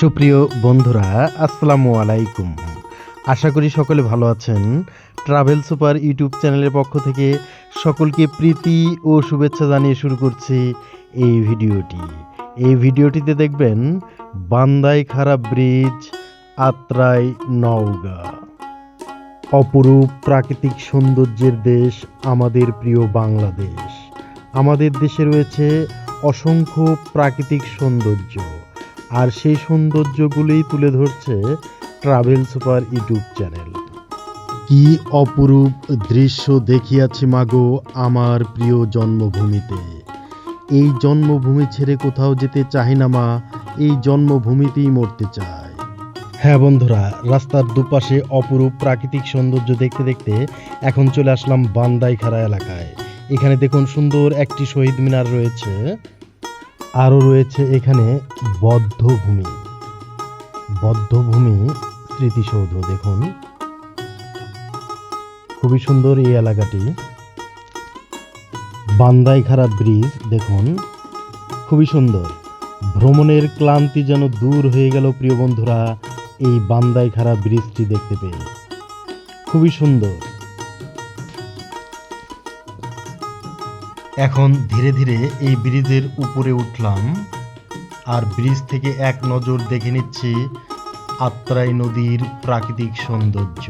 সুপ্রিয় বন্ধুরা, আসসালামু আলাইকুম। আশা করি সকলে ভালো আছেন। ট্রাভেল সুপার ইউটিউব চ্যানেলের পক্ষ থেকে সকলকে প্রীতি ও শুভেচ্ছা জানিয়ে শুরু করছি এই ভিডিওটি। এই ভিডিওটিতে দেখবেন বান্দাই খারাপ ব্রিজ, আত্রাই নওগাঁ। অপরূপ প্রাকৃতিক সৌন্দর্যের দেশ আমাদের প্রিয় বাংলাদেশ। আমাদের দেশে রয়েছে অসংখ্য প্রাকৃতিক সৌন্দর্য। আর সেই সৌন্দর্যগুলোই তুলে ধরছে ট্রাভেল সুপার ইউটিউব চ্যানেল। কি অপরূপ দৃশ্য দেখিয়াছি মাগো আমার প্রিয় জন্মভূমিতে। এই জন্মভূমি ছেড়ে কোথাও যেতে চাই না মা এই জন্মভূমিতেই মরতে চায়। হ্যাঁ বন্ধুরা রাস্তার দুপাশে অপরূপ প্রাকৃতিক সৌন্দর্য দেখতে দেখতে এখন চলে আসলাম বান্দাইখাড়া এলাকায়। এখানে দেখুন সুন্দর একটি শহীদ মিনার রয়েছে। আরও রয়েছে এখানে বদ্ধভূমি। বদ্ধভূমি স্মৃতিসৌধ, দেখুন। খুবই সুন্দর এই এলাকাটি। বান্দাইখাড়া ব্রিজ, দেখুন। খুবই সুন্দর। ভ্রমণের ক্লান্তি যেন দূর হয়ে গেল, প্রিয় বন্ধুরা, এই বান্দাইখাড়া ব্রিজটি দেখতে পেয়ে। খুবই সুন্দর। এখন ধীরে ধীরে এই ব্রিজের উপরে উঠলাম আর ব্রিজ থেকে এক নজর দেখে নিচ্ছি আত্রাই নদীর প্রাকৃতিক সৌন্দর্য।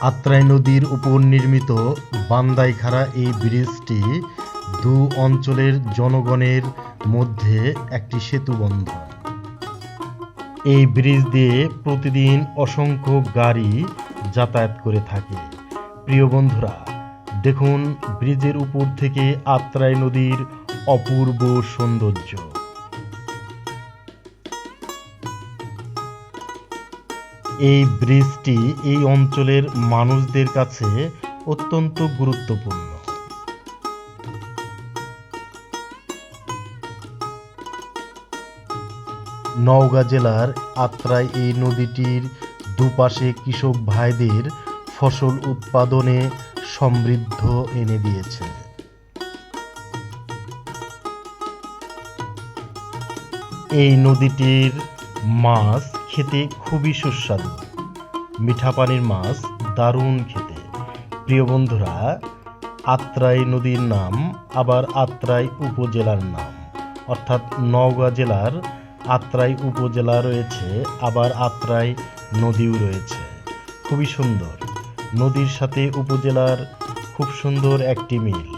আত্রাই নদীর উপর নির্মিত বান্দাইখাড়া এই ব্রিজটি দু অঞ্চলের জনগণের মধ্যে একটি সেতু বন্ধন এই ব্রিজ দিয়ে প্রতিদিন অসংখ্য গাড়ি যাতায়াত করে থাকে। প্রিয় বন্ধুরা, দেখুন ব্রিজের উপর থেকে আত্রাই নদীর অপূর্ব সৌন্দর্য। এই ব্রিজটি এই অঞ্চলের মানুষদের কাছে অত্যন্ত গুরুত্বপূর্ণ। নওগাঁ জেলার আত্রাই এই নদীটির দুপাশে কৃষক ভাইদের ফসল উৎপাদনে সমৃদ্ধ এনে দিয়েছে। এই নদীটির মাছ খেতে খুবই সুস্বাদু। মিঠা পানির মাছ দারুণ খেতে। প্রিয় বন্ধুরা, আত্রাই নদীর নাম আবার আত্রাই উপজেলার নাম। অর্থাৎ নওগাঁ জেলার আত্রাই উপজেলা রয়েছে, আবার আত্রাই নদীও রয়েছে। খুবই সুন্দর। নদীর সাথে উপজেলার খুব সুন্দর একটি মিল।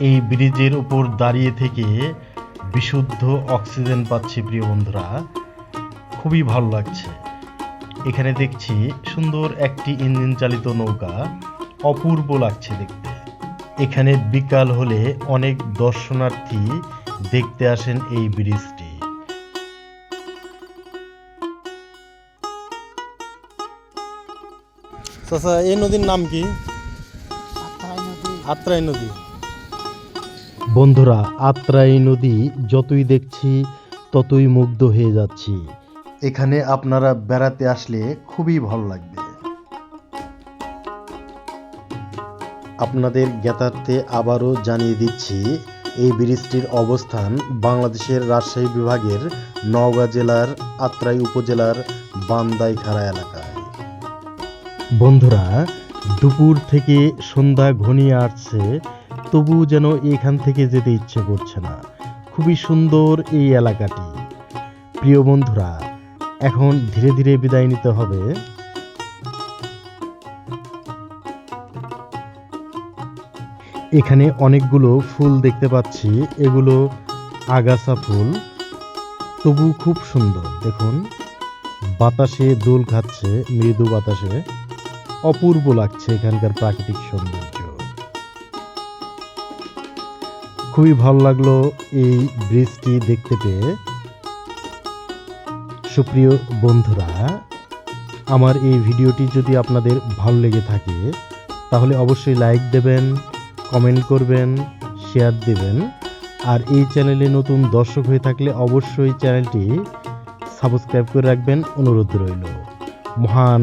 এই ব্রিজের উপর দাঁড়িয়ে থেকে বিশুদ্ধ অক্সিজেন পাচ্ছি প্রিয় বন্ধুরা। খুবই ভালো লাগছে। এখানে দেখছি সুন্দর একটি ইঞ্জিন চালিত নৌকা। অপূর্ব লাগছে দেখতে। এখানে বিকাল হলে অনেক দর্শনার্থী দেখতে আসেন এই ব্রিজটি। চাচা এই নদীর নাম কি? আত্রাই নদী। বন্ধুরা আত্রাই নদী যতই দেখছি ততই মুগ্ধ হয়ে যাচ্ছি। এখানে আপনারা বেড়াতে আসলে খুবই ভালো লাগবে। আপনাদের জ্ঞাতার্থে আবারও জানিয়ে দিচ্ছি এই ব্রিজটির অবস্থান বাংলাদেশের রাজশাহী বিভাগের নওগাঁ জেলার আত্রাই উপজেলার বান্দাইখাড়া এলাকায় বন্ধুরা, দুপুর থেকে সন্ধ্যা ঘনিয়ে আসছে, তবু যেন এখান থেকে যেতে ইচ্ছে করছে না। খুবই সুন্দর এই এলাকাটি। প্রিয় বন্ধুরা, এখন ধীরে ধীরে বিদায় নিতে হবে। এখানে অনেকগুলো ফুল দেখতে পাচ্ছি, এগুলো আগাছা ফুল। তবু খুব সুন্দর, দেখুন। বাতাসে দোল খাচ্ছে, মৃদু বাতাসে। অপূর্ব লাগছে এখানকার প্রাকৃতিক সৌন্দর্য। খুবই ভালো লাগল এই ব্রিজটি দেখতে পেয়ে। সুপ্রিয় বন্ধুরা, আমার এই ভিডিওটি যদি আপনাদের ভালো লেগে থাকে, তাহলে অবশ্যই লাইক দেবেন, কমেন্ট করবেন, শেয়ার দেবেন। আর এই চ্যানেলে নতুন দর্শক হয়ে থাকলে অবশ্যই চ্যানেলটি সাবস্ক্রাইব করে রাখবেন। অনুরোধ রইল। মহান